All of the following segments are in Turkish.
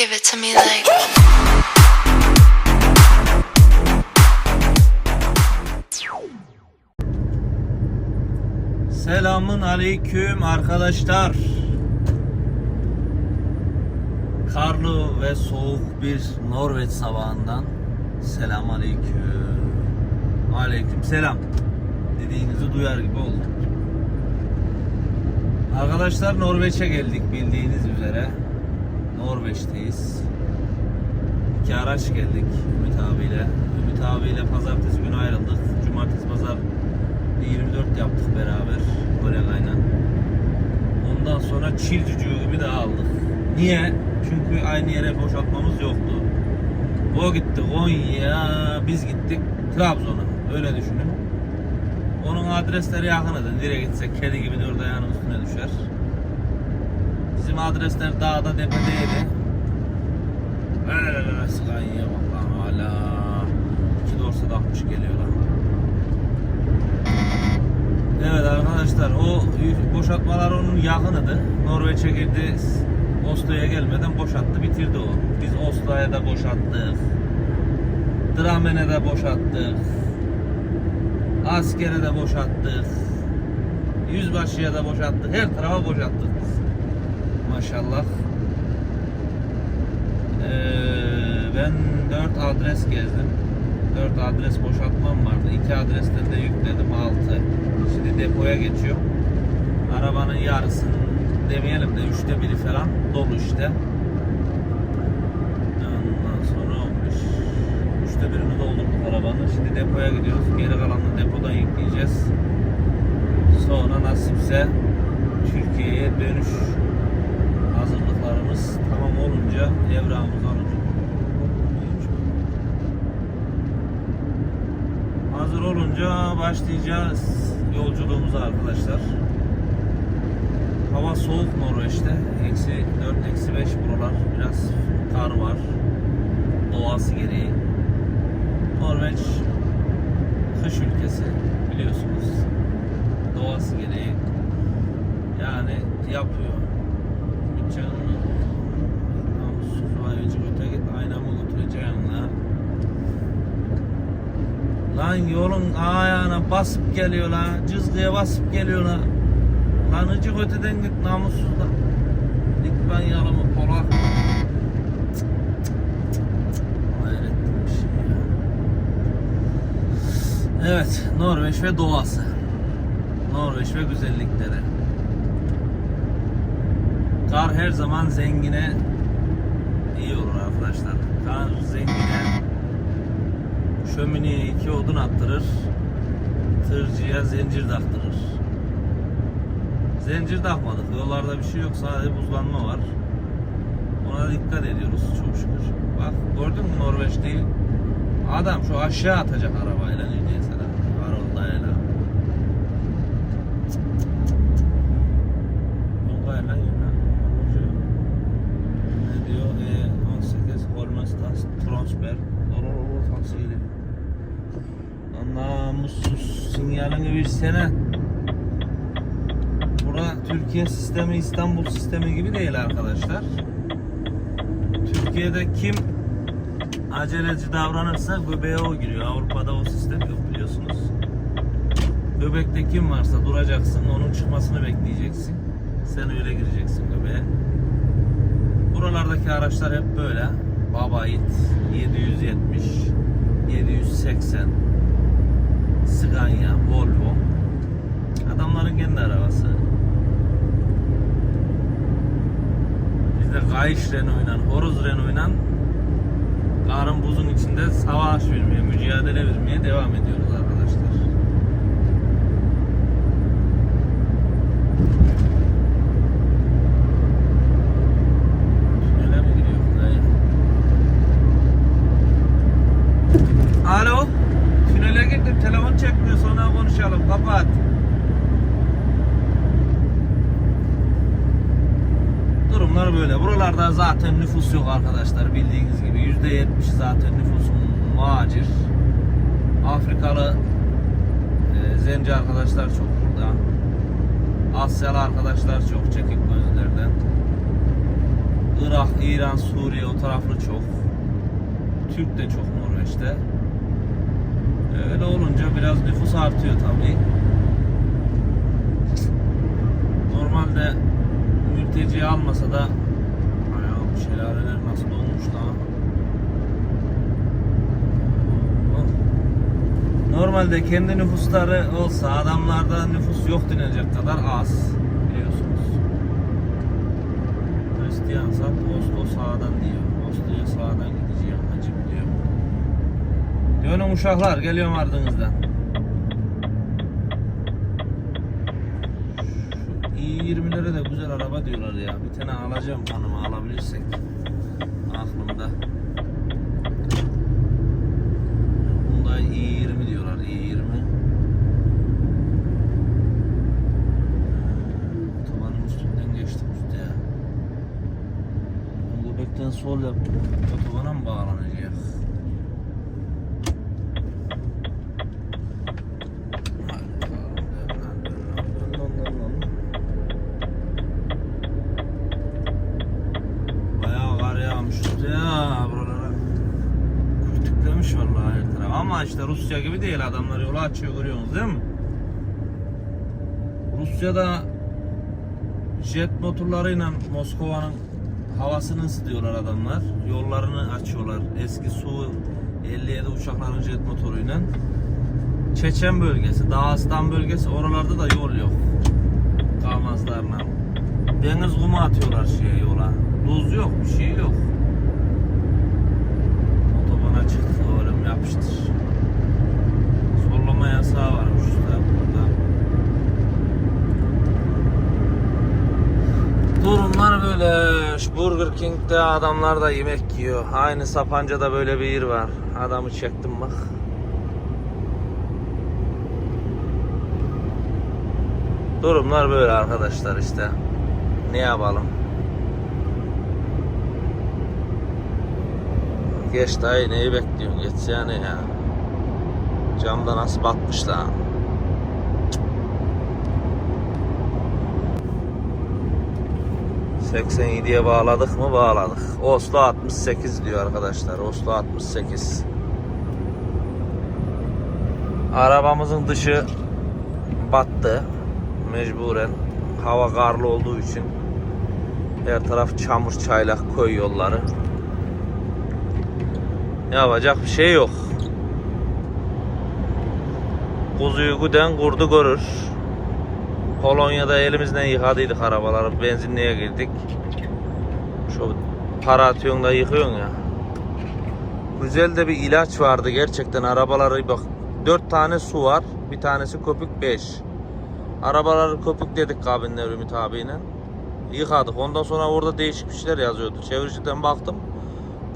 Give it to me like. Selamın aleyküm arkadaşlar. Karlı ve soğuk bir Norveç sabahından selam aleyküm. Aleyküm selam. Dediğinizi duyar gibi oldum. Arkadaşlar Norveç'e geldik bildiğiniz üzere. Norveç'teyiz. İki araç geldik Ümit abiyle. Ümit abiyle pazartesi günü ayrıldık. Cumartesi pazar 24 yaptık beraber Kolegayla. Ondan sonra çil cücüğümü de aldık. Niye? Çünkü aynı yere boşaltmamız yoktu. O gitti Konya, biz gittik Trabzon'a. Öyle düşünün. Onun adresleri yakınıdı. Nereye gitsek kedi gibi dört ayağının üstüne düşer. Bizim adresler dağda tepedeydi. Öyle Skanya bak lan hala. İki dorsa da atmış geliyor lan. Evet arkadaşlar o boşaltmalar onun yakınıdı. Norveç'e girdi. Oslo'ya gelmeden boşalttı bitirdi o. Biz Oslo'ya da boşalttık. Dramen'e de boşalttık. Askere de boşalttık. Yüzbaşıya da boşalttık. Her tarafa boşalttık biz. Maşallah. Ee, ben 4 adres gezdim. 4 adres boşaltmam vardı. 2 adresten de yükledim 6. Şimdi depoya geçiyor. Arabanın yarısını demeyelim de üçte biri falan dolu işte. Ondan sonra üç, üçte birini doldurduk arabanın. Şimdi depoya gidiyoruz. Geri kalanını depodan yükleyeceğiz. Sonra nasipse Türkiye'ye dönüş hazırlıklarımız tamam olunca evrağımız alınca Hazır olunca başlayacağız yolculuğumuza arkadaşlar. Hava soğuk Norveç'te. Eksi 4, eksi 5 buralar. Biraz kar var. Doğası gereği. Norveç kış ülkesi biliyorsunuz. Doğası gereği. Yani yapıyor. Bütçenin namussuz ayıcı öte git aynamı götüreceğim la. Lan yolun ayağına basıp geliyor lan. Cızgıya basıp geliyor lan. Lan ıcık öteden git namussuz lan. Dikmen yalımı polak. Evet, Norveç ve doğası. Norveç ve güzellikleri. Kar her zaman zengine iyi olur arkadaşlar. Kar zengine şömineye iki odun attırır. Tırcıya zincir taktırır. Zincir takmadık. Yollarda bir şey yok. Sadece buzlanma var. Ona dikkat ediyoruz çok şükür. Bak gördün mü Norveç değil. Adam şu aşağı atacak arabayla neredeyse de. Aroldayla. Yollayla yollayla. Ne diyor? E, 18 Holmestas transfer. Doğru tavsiyeyle. Namussuz sinyalini versene. Bura Türkiye sistemi İstanbul sistemi gibi değil arkadaşlar. Türkiye'de kim aceleci davranırsa göbeğe o giriyor. Avrupa'da o sistem yok biliyorsunuz. Göbekte kim varsa duracaksın, onun çıkmasını bekleyeceksin. Sen öyle gireceksin göbeğe. Buralardaki araçlar hep böyle. Baba Yiğit 770, 780, Scania, Volvo. Adamların kendi arabası. Bizde kayış Renault'la, horoz Renault'la karın buzun içinde savaş vermeye, mücadele vermeye devam ediyoruz Durumlar böyle. Buralarda zaten nüfus yok arkadaşlar. Bildiğiniz gibi %70 zaten nüfusun muhacir. Afrikalı e, zenci arkadaşlar çok burada. Asyalı arkadaşlar çok çekik gözlerden. Irak, İran, Suriye o taraflı çok. Türk de çok Norveç'te. Öyle olunca biraz nüfus artıyor tabii. Normalde almasa da Ay bu şelaleler nasıl dolmuş lan. Normalde kendi nüfusları olsa adamlarda nüfus yok denilecek kadar az biliyorsunuz. Hristiyan sat Oslo sağdan diyor. Oslo'ya sağdan gideceğim hacım diyor. Dönün uşaklar geliyorum ardınızdan. Şu i20'lere de güzel araba diyorlar ya. Bir tane alacağım hanıma alabilirsek. Aklımda. Bunda i20 diyorlar i20. Otobanın üstünden geçtim üstte ya. Göbekten sol yaptım. Otobana mı bağlanacak? Bayağı kar yağmış üstte ya buralara. Kütüklemiş vallahi her taraf. Ama işte Rusya değil adamlar yolu açıyor görüyorsunuz değil mi? Rusya'da jet motorlarıyla Moskova'nın havasını ısıtıyorlar adamlar. Yollarını açıyorlar. Eski Su 57 uçakların jet motoruyla. Çeçen bölgesi, Dağıstan bölgesi oralarda da yol yok. Kalmazlarla. Deniz kumu atıyorlar şeye yola. Buz yok, bir şey yok. Otobana çıktık oğlum yapıştır. Sollama yasağı varmış usta burada. Durumlar böyle. Şu Burger King'de adamlar da yemek yiyor. Aynı Sapanca'da böyle bir yer var. Adamı çektim bak. Durumlar böyle arkadaşlar işte. Ne yapalım? Geç dayı neyi bekliyorsun? Geç yani ya. Camda nasıl batmış lan? 87'ye bağladık mı? Bağladık. Oslo 68 diyor arkadaşlar. Oslo 68. Arabamızın dışı battı. Mecburen. Hava karlı olduğu için. Her taraf çamur çaylak koy yolları. Yapacak bir şey yok. Kuzuyu güden kurdu görür. Polonya'da elimizden yıkadıydık arabaları. Benzinliğe girdik. Şu para atıyorsun da yıkıyorsun ya. Güzel de bir ilaç vardı gerçekten arabaları bak. Dört tane su var. Bir tanesi köpük 5. Arabaları köpük dedik kabinler Ümit abiyle. Yıkadık. Ondan sonra orada değişik bir şeyler yazıyordu. Çeviriciden baktım.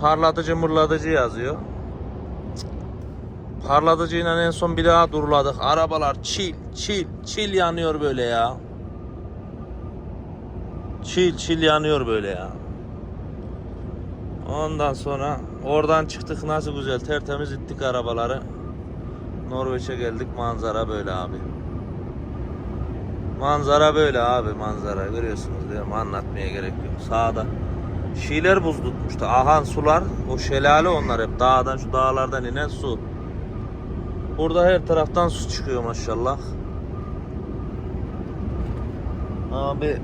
Parlatıcı mırlatıcı yazıyor. Parlatıcıyla en son bir daha duruladık. Arabalar çil çil çil yanıyor böyle ya. Çil çil yanıyor böyle ya. Ondan sonra oradan çıktık nasıl güzel tertemiz ittik arabaları. Norveç'e geldik manzara böyle abi. Manzara böyle abi manzara görüyorsunuz mi? Anlatmaya gerek yok. Sağda Şiler buz tutmuştu. Ahan sular o şelale onlar hep dağdan şu dağlardan inen su. Burada her taraftan su çıkıyor maşallah. Abi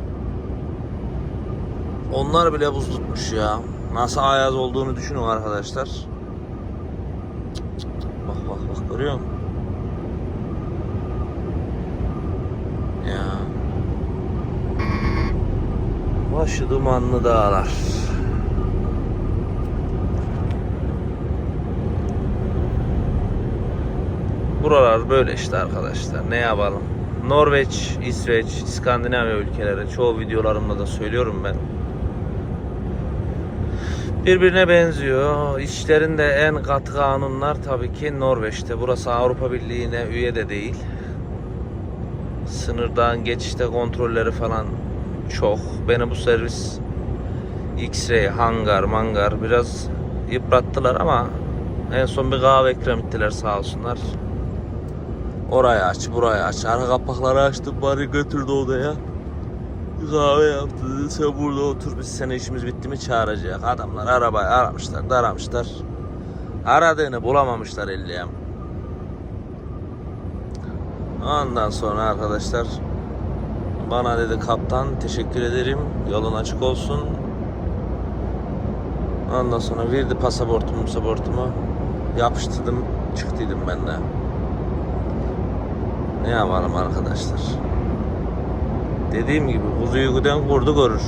onlar bile buz tutmuş ya. Nasıl ayaz olduğunu düşünün arkadaşlar. Bak bak bak görüyor musun? Ya. Başı dumanlı dağlar. Buralar böyle işte arkadaşlar. Ne yapalım? Norveç, İsveç, İskandinavya ülkeleri çoğu videolarımda da söylüyorum ben. Birbirine benziyor. İşlerinde en katı kanunlar tabii ki Norveç'te. Burası Avrupa Birliği'ne üye de değil. Sınırdan geçişte kontrolleri falan çok. Beni bu servis X-ray, hangar, mangar biraz yıprattılar ama en son bir kahve ikram ettiler sağ olsunlar. Orayı aç, burayı aç. Arka kapakları açtım bari götürdü odaya. Kahve yaptı. Sen burada otur biz seni işimiz bitti mi çağıracak. Adamlar arabayı aramışlar da aramışlar. Aradığını bulamamışlar elliyem. Ondan sonra arkadaşlar bana dedi kaptan teşekkür ederim. Yolun açık olsun. Ondan sonra verdi pasaportumu pasaportumu. Yapıştırdım çıktıydım ben de. Ne yapalım arkadaşlar. Dediğim gibi kuzuyu güden kurdu görür.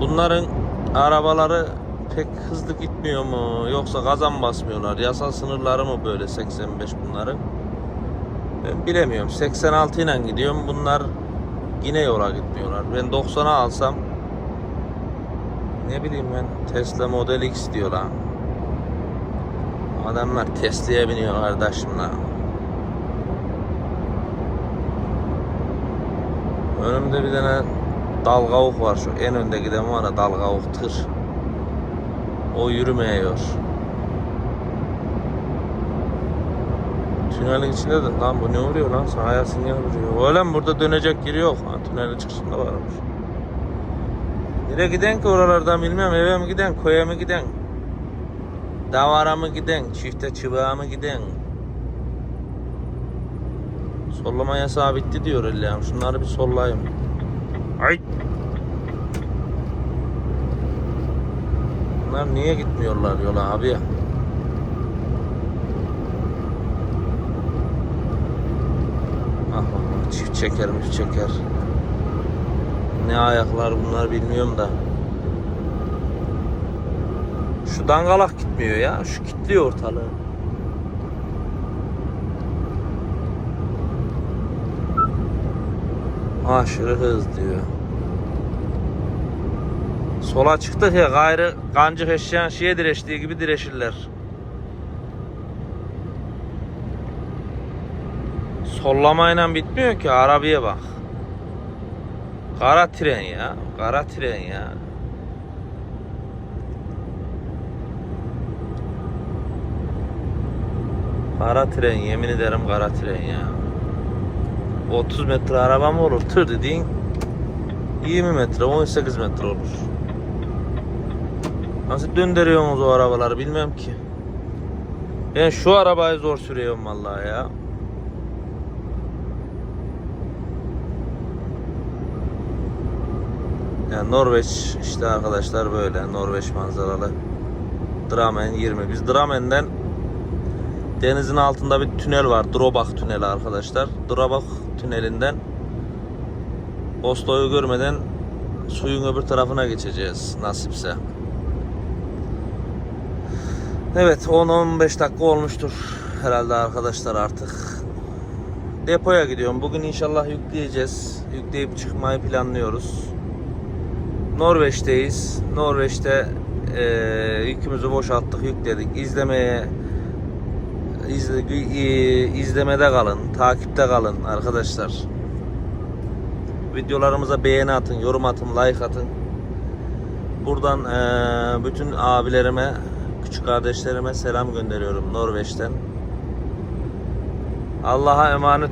Bunların arabaları pek hızlı gitmiyor mu? Yoksa gazan basmıyorlar? Yasal sınırları mı böyle 85 bunların? Ben bilemiyorum. 86 ile gidiyorum. Bunlar yine yola gitmiyorlar. Ben 90'a alsam ne bileyim ben Tesla Model X diyor lan adamlar Tesla'ya biniyor kardeşim lan önümde bir tane dalgavuk var şu en önde giden var ya dalgavuk tır o yürümüyor. Tünelin içinde de lan bu ne oluyor lan sahaya sinyal vuruyor. Öyle burada dönecek yeri yok. Ha, tünelin çıkışında varmış. Nereye giden ki oralardan bilmem eve mi giden koya mı giden davara mı giden çifte çıbağa mı giden Sollama yasağı bitti diyor Allah'ım. Şunları bir sollayayım. Ay. Bunlar niye gitmiyorlar yola abi? Ah bak bak, çift çeker mi çeker. Ne ayaklar bunlar bilmiyorum da. Şu dangalak gitmiyor ya. Şu kilitliyor ortalığı. Aşırı hız diyor. Sola çıktık ya gayrı kancık eşeğin şeye direştiği gibi direşirler. Sollamayla bitmiyor ki arabaya bak. Kara tren ya. Kara tren ya. Kara tren yemin ederim kara tren ya. 30 metre araba mı olur? Tır dediğin 20 metre 18 metre olur. Nasıl döndürüyorsunuz o arabaları bilmem ki. Ben şu arabayı zor sürüyorum vallahi ya. Yani Norveç işte arkadaşlar böyle Norveç manzaralı. Dramen 20. Biz Dramen'den denizin altında bir tünel var. Drobak tüneli arkadaşlar. Drobak tünelinden Oslo'yu görmeden suyun öbür tarafına geçeceğiz nasipse. Evet 10-15 dakika olmuştur herhalde arkadaşlar artık. Depoya gidiyorum. Bugün inşallah yükleyeceğiz. Yükleyip çıkmayı planlıyoruz. Norveç'teyiz. Norveç'te e, yükümüzü boşalttık, yükledik. İzlemeye izle, izlemede kalın, takipte kalın arkadaşlar. Videolarımıza beğeni atın, yorum atın, like atın. Buradan e, bütün abilerime, küçük kardeşlerime selam gönderiyorum Norveç'ten. Allah'a emanet